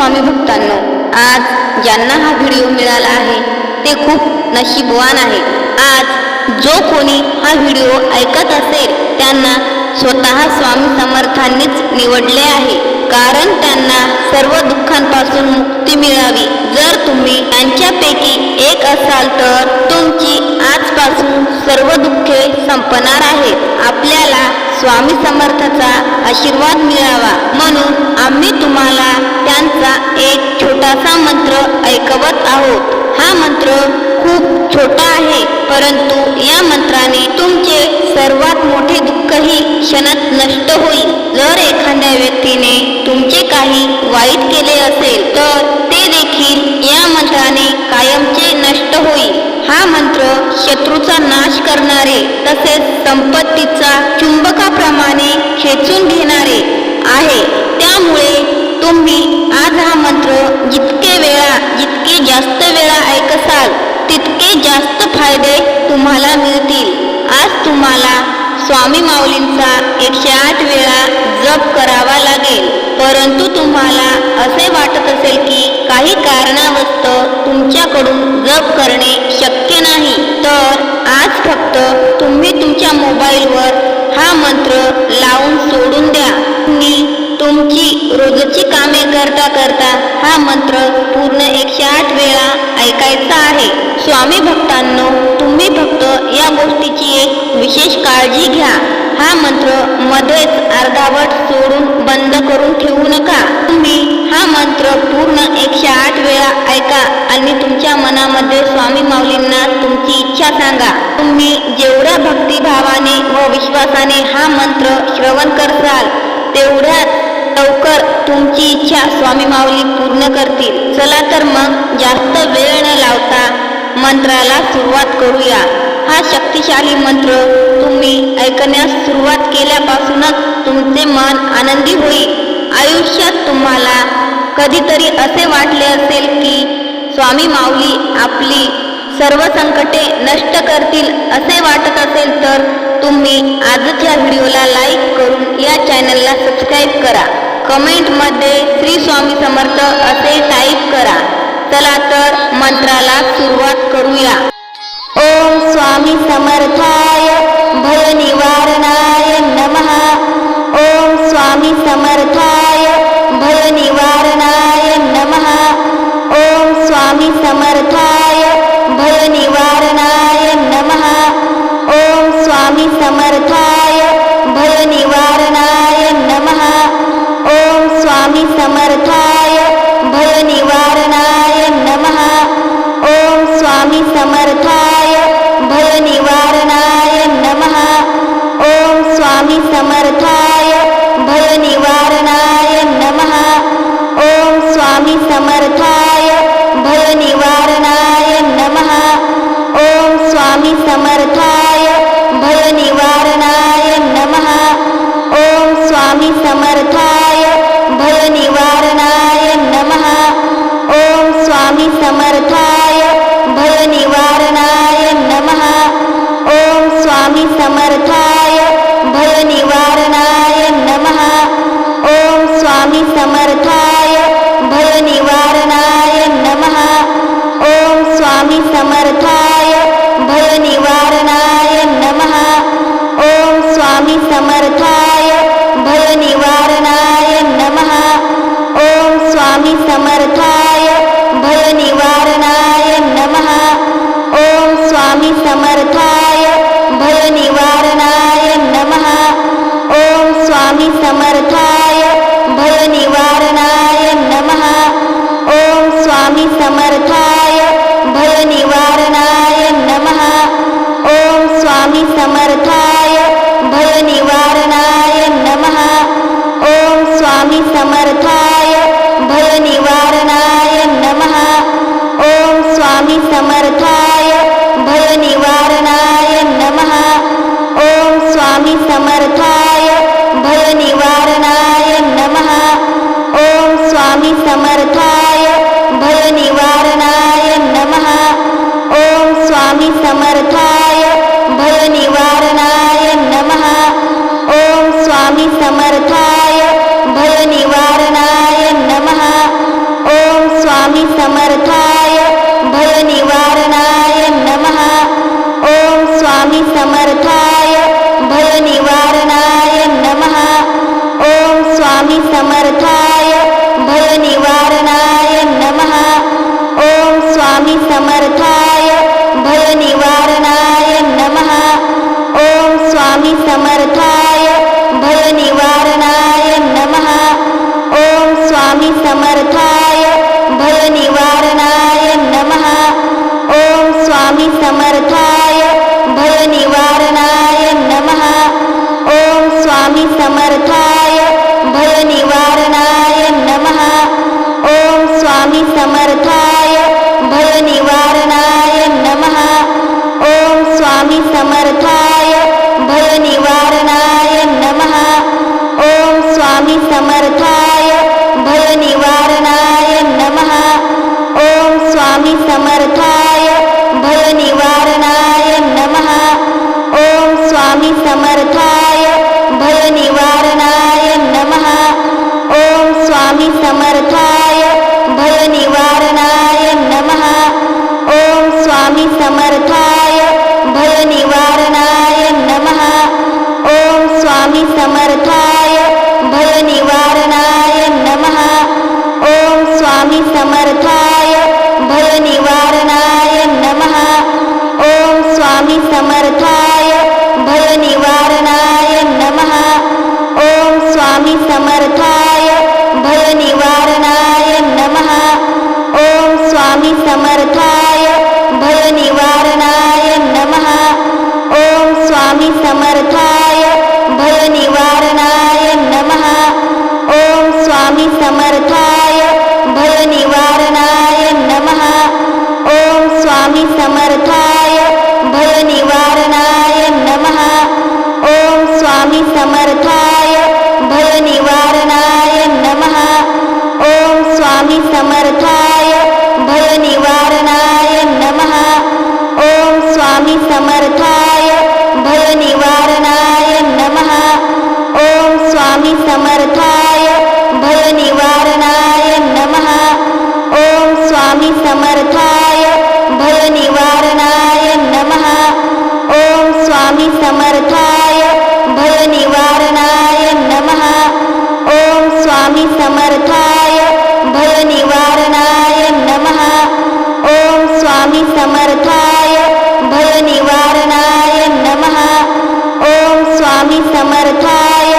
स्वामी भक्तांनो आज ज्यांना हा व्हिडिओ मिळाला आहे ते खूप नशीबवान आहे. आज जो कोणी हा व्हिडिओ ऐकत असेल त्यांना स्वतः स्वामी समर्थांनीच निवडले आहे. कारण त्यांना सर्व दुःखांपासून मुक्ती मिळावी. जर तुम्ही त्यांच्यापैकी एक असाल तर तुमची आजपासून सर्व दुःखे संपणार आहेत. आपल्याला स्वामी समर्थाचा आशीर्वाद मिळावा. म्हणून आम्ही तुम्हाला त्यांचा एक छोटासा मंत्र ऐकवत आहोत. हा मंत्र खूप छोटा आहे. परंतु या मंत्राने तुमचे सर्वात मोठे दुःखही क्षणात नष्ट होईल. जर एखाद्या व्यक्तीने तुमचे काही वाईट केले असेल तर ते देखील या मंत्राने कायमचे नष्ट होईल. हा मंत्र शत्रूचा नाश करणारे तसेच संपत्तीचा चुंबकाप्रमाणे खेचून घेणारे आहे. त्यामुळे तुम्ही आज हा मंत्र जितके वेळा जितके जास्त वेळा ऐकसाल तितके जास्त फायदे तुम्हाला मिळतील. आज तुम्हाला स्वामी माऊलींचा एकशे आठ वेळा जप करावा लागेल. परंतु तुम्हाला असे वाटत असेल की काही कारणावस्तव तुमच्याकडून जप करणे शक्य नाही तर आज फक्त तुम्ही तुमच्या मोबाईलवर हा मंत्र लावून सोडून द्या. मी तुमची रोजची कामे करता करता हा मंत्र पूर्ण एकशे आठ वेळा ऐकायचा आहे. स्वामी भक्तांनो तुम्ही फक्त या गोष्टीची एक विशेष काळजी घ्या. हा मंत्र मध्येच अर्धावट सोडून बंद करून ठेवू नका. तुम्ही हा मंत्र पूर्ण एक ऐका आणि तुमच्या मनामध्ये स्वामी माऊलींना तुमची इच्छा सांगा. तुम्ही जेवढ्या भक्तिभावाने व विश्वासाने हा मंत्र श्रवण करसाल तेवढ्या लवकर तुमची इच्छा स्वामी माऊली पूर्ण करतील. चला तर मग जास्त वेळ न लावता मंत्राला सुरुवात करूया. हा शक्तिशाली मंत्र तुम्ही ऐकण्यास सुरुवात केल्यापासूनच तुमचे मन आनंदी होईल. आयुष्यात तुम्हाला कधीतरी असे वाटले असेल की स्वामी माऊली आपली सर्व संकटे नष्ट करतील असे वाटत असेल तर तुम्ही आजच्या व्हिडिओला लाईक करून या चॅनलला सबस्क्राईब करा. कमेंटमध्ये श्री स्वामी समर्थ असे टाईप करा. चला तर मंत्राला सुरुवात करूया. ओम स्वामी समर्थाय भय निवारणाय नमः. ओम स्वामी समर्थाय भय निवारणाय नमः। ओम स्वामी समर्थाय भय निवारणाय नमः। ओम स्वामी समर्थाय भय निवारणाय नमः। ओम स्वामी समर्थाय भय निवारणाय नमः। ओम स्वामी समर्थाय भय निवारणाय नमः। ओम स्वामी समर्थाय भय निवारणाय स्वामी समर्थाय भयनिवारणाय नमः। ॐ स्वामी समर्थाय भयनिवारणाय नमः। ॐ स्वामी समर्थाय भयनिवारणाय नमः। ॐ स्वामी समर्थाय भयनिवारणाय नमः। ॐ स्वामी समर्थाय भयनिवारणाय नमः। ॐ स्वामी समर्थाय भयनिवारणाय नमः। ॐ स्वामी समर्थाय भयनिवारणाय नमः। ॐ स्वामी समर्थाय भयनिवारणाय नमः। ॐ स्वामी समर्थाय भयनिवारणाय नमः। ॐ स्वामी समर्थाय भयनिवारणाय नमः। ॐ स्वामी समर्थाय स्वामी समर्थाय भयनिवारणाय नमः. ॐ स्वामी समर्थाय भयनिवारणाय नमः. ॐ स्वामी समर्थाय भयनिवारणाय नमः. ॐ स्वामी समर्थाय भयनिवारणाय नमः. ॐ स्वामी समर्थाय भयनिवारणाय नमः. ॐ स्वामी समर्थाय स्वामी समर्थाय भयनिवारणाय नमः। ॐ स्वामी समर्थाय भयनिवारणाय नमः। ॐ स्वामी समर्थाय भयनिवारणाय नमः। ॐ स्वामी समर्थाय भयनिवारणाय नमः। ॐ स्वामी समर्थाय भयनिवारणाय नमः। ॐ स्वामी समर्थाय स्वामी समर्थाय भयनिवारणाय नमः. ॐ स्वामी समर्थाय भयनिवारणाय नमः. ॐ स्वामी समर्थाय भयनिवारणाय नमः. ॐ स्वामी समर्थाय भयनिवारणाय नमः. ॐ स्वामी समर्थाय भयनिवारणाय नमः. ॐ स्वामी समर्थाय स्वामी समर्थाय भयनिवारणाय नमः। ॐ स्वामी समर्थाय भयनिवारणाय नमः। ॐ स्वामी समर्थाय भयनिवारणाय नमः। ॐ स्वामी समर्थाय भयनिवारणाय नमः। ॐ स्वामी समर्थाय भयनिवारणाय नमः। ॐ स्वामी समर्थाय स्वामी समर्थाय भयनिवारणाय नमः। ॐ स्वामी समर्थाय भयनिवारणाय नमः। ॐ स्वामी समर्थाय भयनिवारणाय नमः। ॐ स्वामी समर्थाय भयनिवारणाय स्वामी समर्थाय भयनिवारणाय नमः। ॐ स्वामी समर्थाय भयनिवारणाय नमः। ॐ स्वामी समर्थाय भयनिवारणाय नमः। ॐ स्वामी समर्थाय भयनिवारणाय नमः। ॐ स्वामी समर्थाय भयनिवारणाय नमः। ॐ स्वामी समर्थाय समर्थाय भयनिवारणाय नमः। ॐ स्वामी समर्थाय भयनिवारणाय नमः। ॐ स्वामी समर्थाय भयनिवारणाय नमः। ॐ स्वामी समर्थाय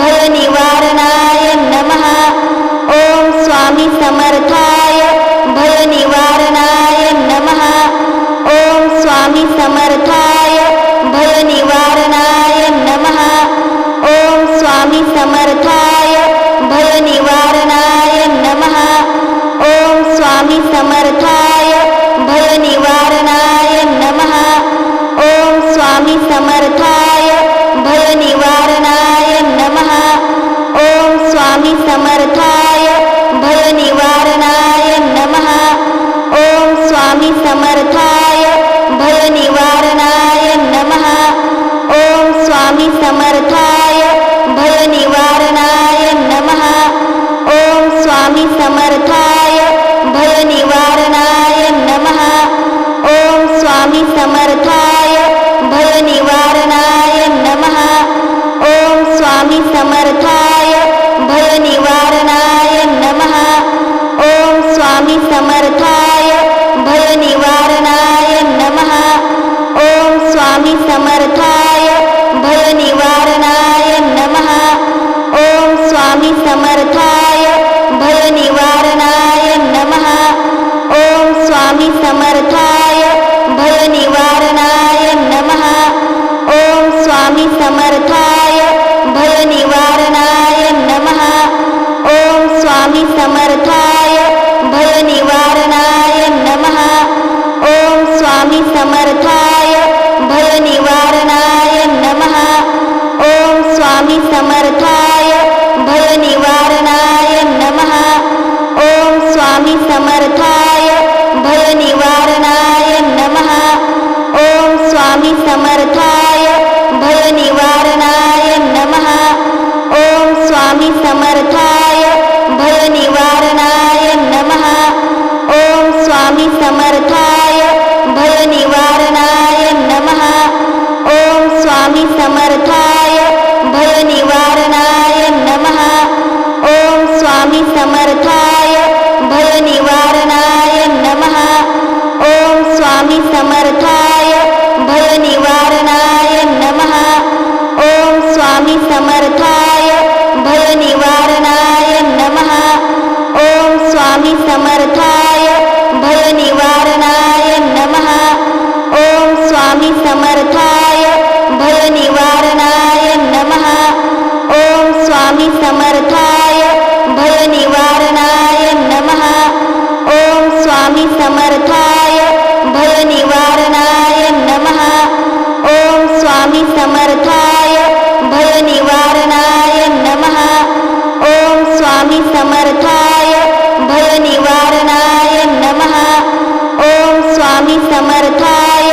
भयनिवारणाय नमः। ॐ स्वामी समर्थाय स्वामी समर्थाय भयनिवारणाय नमः। ॐ स्वामी समर्थाय भयनिवारणाय नमः। ॐ स्वामी समर्थाय भयनिवारणाय नमः। ॐ स्वामी समर्थाय भयनिवारणाय नमः। ॐ स्वामी समर्थाय भयनिवारणाय नमः। ॐ स्वामी समर्थाय भयनिवारणाय नमः। ॐ स्वामी समर्थाय भयनिवारणाय नमः। ॐ स्वामी समर्थाय भयनिवारणाय नमः। ॐ स्वामी समर्थाय भयनिवारणाय नमः। ॐ स्वामी समर्थाय भयनिवारणाय नमः। ॐ स्वामी समर्थाय भयनिवारणाय स्वामी समर्थाय भयनिवारणाय नमः। ॐ स्वामी समर्थाय भयनिवारणाय नमः। ॐ स्वामी समर्थाय भयनिवारणाय नमः। ॐ स्वामी समर्थाय भयनिवारणाय नमः। ॐ स्वामी समर्थाय भयनिवारणाय नमः। ॐ स्वामी समर्थाय भयनिवारणाय नमः। ॐ स्वामी समर्थाय भयनिवारणाय नमः। ॐ स्वामी समर्थाय भयनिवारणाय नमः। ॐ स्वामी समर्थाय भयनिवारणाय नमः। ॐ स्वामी समर्थाय भयनिवारणाय नमः। ॐ स्वामी समर्थाय भयनिवारणाय स्वामी समर्थाय भयनिवारणाय नमः। ॐ स्वामी समर्थाय भयनिवारणाय नमः। ॐ स्वामी समर्थाय भयनिवारणाय नमः। ॐ स्वामी समर्थाय भयनिवारणाय नमः। ॐ स्वामी समर्थाय भयनिवारणाय नमः। ॐ स्वामी समर्थाय स्वामी समर्थाय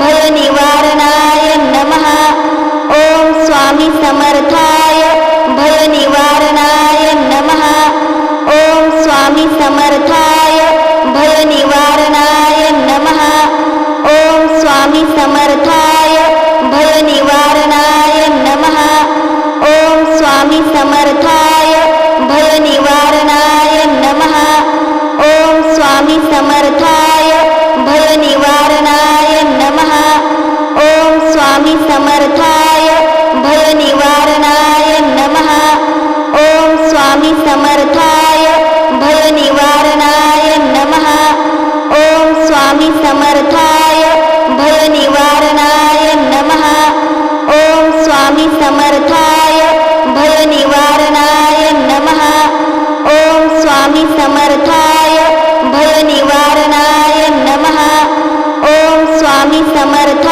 भयनिवारणाय नमः। ॐ स्वामी समर्थाय भयनिवारणाय नमः। ॐ स्वामी समर्थाय भयनिवारणाय नमः। ॐ स्वामी समर्थाय भयनिवारणाय नमः। ॐ स्वामी समर्थाय भयनिवारणाय नमः। ॐ स्वामी समर्थ स्वामी समर्थाय भयनिवारणाय नमः। ॐ स्वामी समर्थाय भयनिवारणाय नमः। ॐ स्वामी समर्थाय भयनिवारणाय नमः। ॐ स्वामी समर्थाय भयनिवारणाय नमः। ॐ स्वामी समर्थाय भयनिवारणाय नमः। ॐ स्वामी समर्थ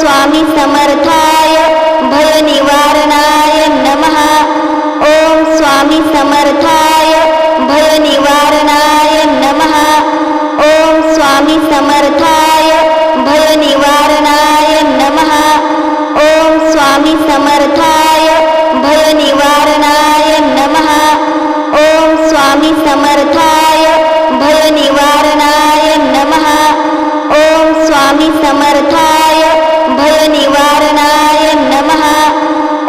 स्वामी समर्थाय भयनिवारणाय नमः। ॐ स्वामी समर्थाय भयनिवारणाय नमः। ॐ स्वामी समर्थाय भयनिवारणाय नमः। ॐ स्वामी समर्थाय भयनिवारणाय नमः। ॐ स्वामी समर्थाय भयनिवारणाय नमः। ॐ स्वामी समर्थाय भयनिवारणाय नमः।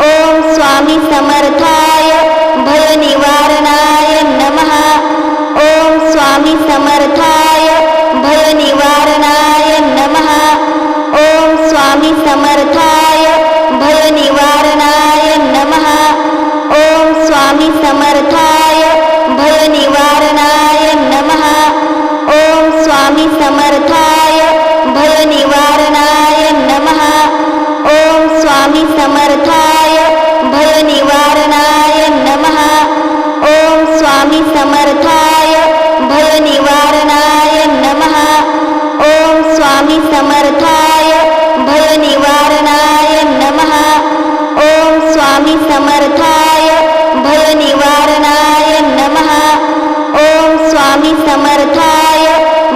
ॐ स्वामी समर्थाय भयनिवारणाय नमः। ॐ स्वामी समर्थाय भयनिवारणाय नमः। ॐ स्वामी समर्थाय भयनिवारणाय नमः। ॐ स्वामी समर्थाय भयनिवारणाय नमः। ॐ स्वामी समर्थाय भयनिवारणाय स्वामी समर्थाय भयनिवारणाय नमः. ॐ स्वामी समर्थाय भयनिवारणाय नमः. ॐ स्वामी समर्थाय भयनिवारणाय नमः. ॐ स्वामी समर्थाय भयनिवारणाय नमः. ॐ स्वामी समर्थाय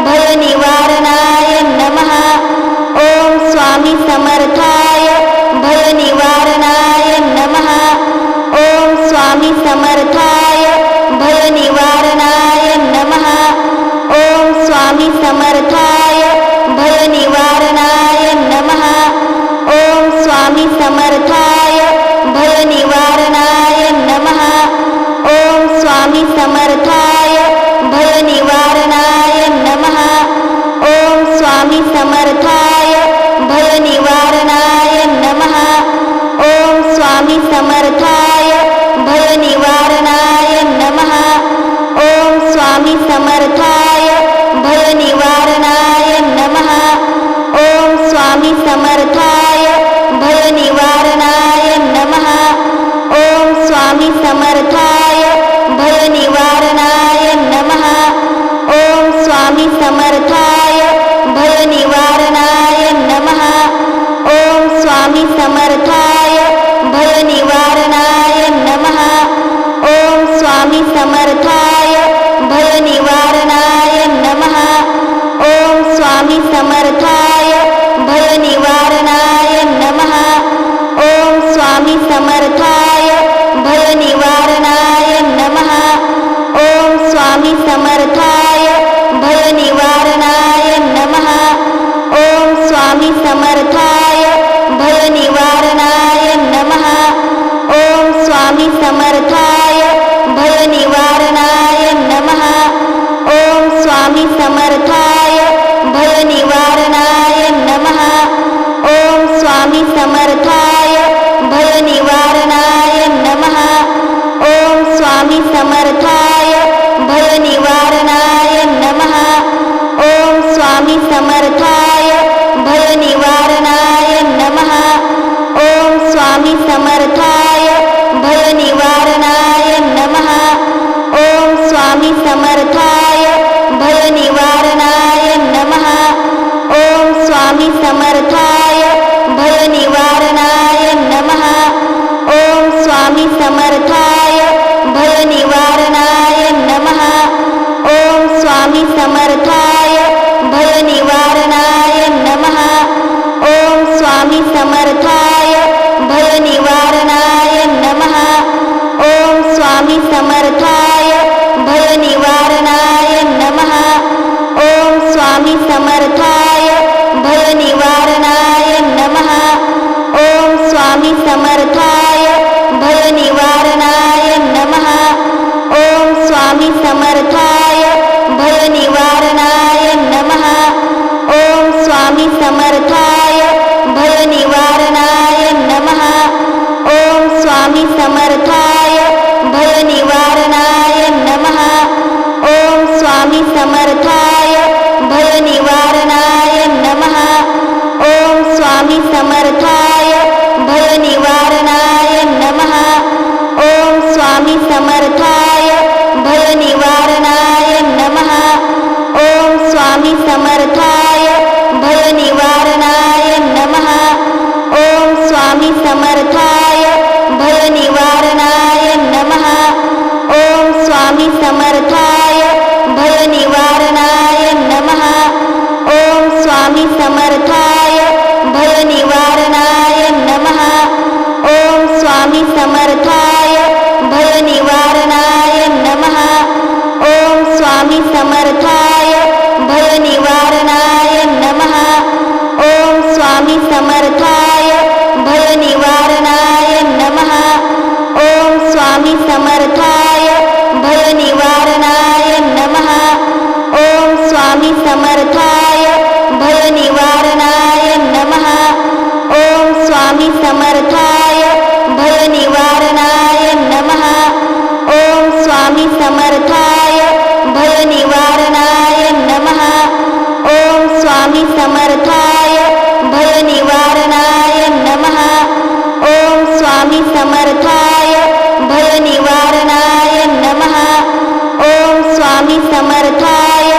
भयनिवारणाय नमः. ॐ स्वामी समर्थाय भयनिवारणाय नमः। ॐ स्वामी समर्थाय भयनिवारणाय नमः। ॐ स्वामी समर्थाय भयनिवारणाय नमः। ॐ स्वामी समर्थाय भयनिवारणाय नमः। ॐ स्वामी समर्थाय भयनिवारणाय नमः। ॐ स्वामी समर्थाय स्वामी समर्थाय भयनिवारणाय नमः. ॐ स्वामी समर्थाय भयनिवारणाय नमः. ॐ स्वामी समर्थाय भयनिवारणाय नमः. ॐ स्वामी समर्थाय भयनिवारणाय नमः. ॐ स्वामी समर्थाय भयनिवारणाय नमः. ॐ स्वामी समर्थाय स्वामी समर्थाय भयनिवारणाय नमः। ॐ स्वामी समर्थाय भयनिवारणाय नमः। ॐ स्वामी समर्थाय भयनिवारणाय नमः। ॐ स्वामी समर्थाय भयनिवारणाय नमः। स्वामी समर्थाय भयनिवारणाय नमः। ॐ स्वामी समर्थाय स्वामी समर्थाय भयनिवारणाय नमः। ॐ स्वामी समर्थाय भयनिवारणाय नमः। ॐ स्वामी समर्थाय भयनिवारणाय नमः। ॐ स्वामी समर्थाय भयनिवारणाय नमः। ॐ स्वामी समर्थाय भयनिवारणाय नमः। ॐ स्वामी समर्थाय स्वामी समर्थाय भयनिवारणाय नमः। ॐ स्वामी समर्थाय भयनिवारणाय नमः। ॐ स्वामी समर्थाय भयनिवारणाय नमः। ॐ स्वामी समर्थाय भयनिवारणाय नमः। ॐ स्वामी समर्थाय भयनिवारणाय नमः। ॐ स्वामी समर्थाय भयनिवारणाय नमः। ॐ स्वामी समर्थाय भयनिवारणाय नमः। ॐ स्वामी समर्थाय भयनिवारणाय नमः। ॐ स्वामी समर्थाय भयनिवारणाय नमः। ॐ स्वामी समर्थाय भयनिवारणाय नमः। ॐ स्वामी समर्थाय भयनिवारणाय स्वामी समर्थाय भयनिवारणाय नमः। ॐ स्वामी समर्थाय भयनिवारणाय नमः। ॐ स्वामी समर्थाय भयनिवारणाय नमः। ॐ स्वामी समर्थाय भयनिवारणाय नमः। ॐ स्वामी समर्थाय भयनिवारणाय नमः। ॐ स्वामी समर्थाय भयनिवारणाय नमः। ॐ स्वामी समर्थाय भयनिवारणाय नमः। ॐ स्वामी समर्थाय भयनिवारणाय नमः। ॐ स्वामी समर्थाय भयनिवारणाय नमः। ॐ स्वामी समर्थाय भयनिवारणाय नमः। ॐ स्वामी समर्थाय स्वामी समर्थाय भयनिवारणाय नमः। ॐ स्वामी समर्थाय भयनिवारणाय नमः। ॐ स्वामी समर्थाय भयनिवारणाय नमः। ॐ स्वामी समर्थाय भयनिवारणाय नमः। ॐ स्वामी समर्थाय